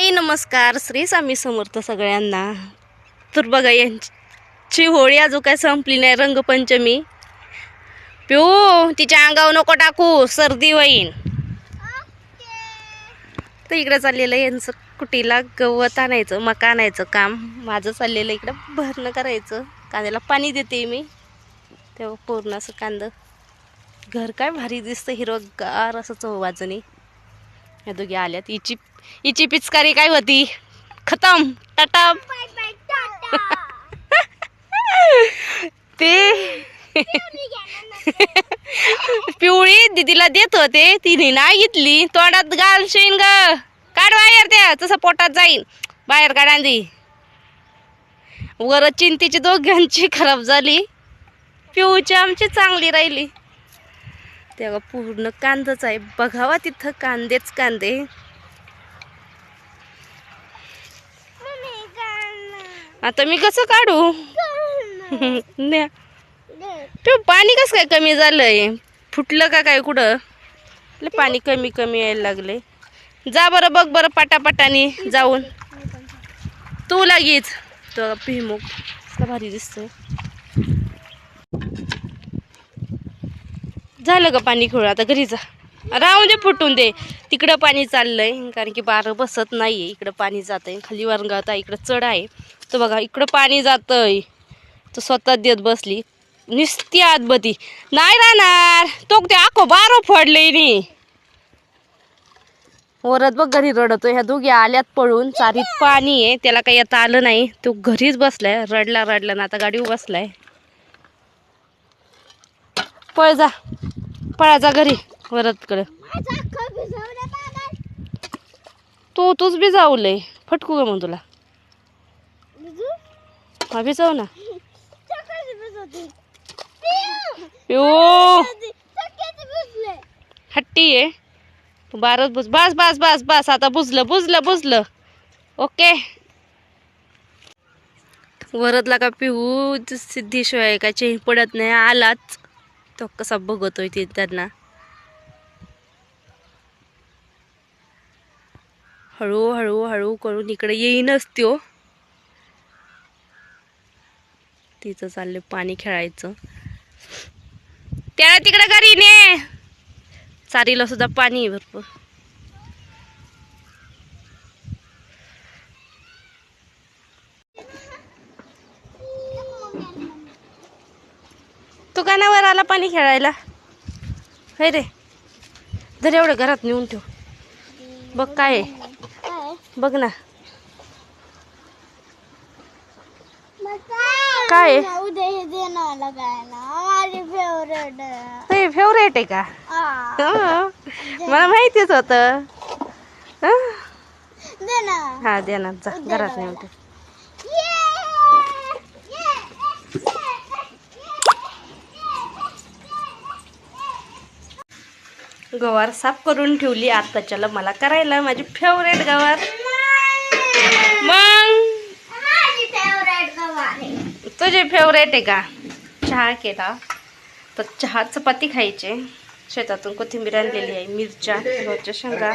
ताई नमस्कार. श्री स्वामी समर्थ सगळ्यांना. तर बघा यांची होळी अजून काय संपली नाही. रंगपंचमी. पिऊ तिच्या अंगावर नको टाकू. सर्दी होईन. तर इकडे चाललेलं यांचं कुटीला गवत आणायचं मका आणायचं काम. माझं चाललेलं इकडं भरणं करायचं. कांद्याला पाणी देते मी. तेव्हा पूर्ण असं कांदं. घर काय भारी दिसतं हिरवगार असं चौबाजूनी या दोघी आल्यात. हिची हिची पिचकारी काय होती? खतम. टाटा. ते. पिवळी दीदीला देत होते तिने नाही घेतली. तोंडात घालशीन ग. काढ बाहेर त्या तसं पोटात जाईन. बाहेर काढ वर चिंतेची दोघांची खराब झाली. पिऊची आमची चांगली राहिली. तेव्हा पूर्ण कांदच आहे. बघावा तिथं कांदेच कांदे. आता मी कसं काढू? न्या. ते पाणी कसं काय कमी झालंय? फुटलं का काय कुठं? पाणी कमी कमी यायला लागले जा बरं बघ बरं पाटापाटाने जाऊन. तू लागीच. तो भिमुख भारी दिसतोय. झालं का पाणी खेळू. आता घरी जा. राहून दे फुटून दे. तिकडं पाणी चाललंय. कारण की बारं बसत नाहीये. इकडं पाणी जात आहे खाली वरंगात आहे इकडं चढ आहे. तर बघा इकडं पाणी जातंय. तर स्वतः देत बसली. निस्ती आतबती नाही राहणार. तो ते आखो बारो फोडले नी. वरत बघ घरी रडतो ह्या दोघी आल्यात पळून. चारीत पाणी आहे. त्याला काही आता आलं नाही. तो घरीच बसलाय. रडला रडला ना आता गाडीवर बसलाय. पळ जा. पळा जा घरी. वरतकडं. तू तूच बी जाऊलय फटकू का मग तुला? हा बी जाऊ ना. पिऊ. हट्टी आहे. तू बारच बुज बस बस बस बस. आता बुजलं बुजलं बुजलं. ओके. वरतला का पिहू सिद्धीशिवाय का चेन पडत नाही. आलाच. तो कसा बघतोय ते त्यांना. हळू हळू हळू करून इकडे येईनच त्यो. तिचं चाललंय पाणी खेळायचं. त्याला तिकडे घरी ने. चारीला सुद्धा पाणी आहे भरपूर. तू आला पाणी खेळायला? होय रे. जर एवढं घरात नेऊन ठेव. बघ काय आहे. बघ ना. काय? आहे? उद्या हे देणार लागायला माझी फेवरेट ते फेवरेट आहे का? हं. मला माहितीच होतं. हं? दे ना. हा देणार जा घरात ठेव गवार साफ करून ठेवली आत्ताच्याला मला करायला माझी फेवरेट गवार मग माझी फेवरेट गवा आहे तुझी फेवरेट आहे का? चहा केला. तर चहा चपाती खायचे. शेतातून कोथिंबीर आणलेली आहे मिरच्या शेंगा.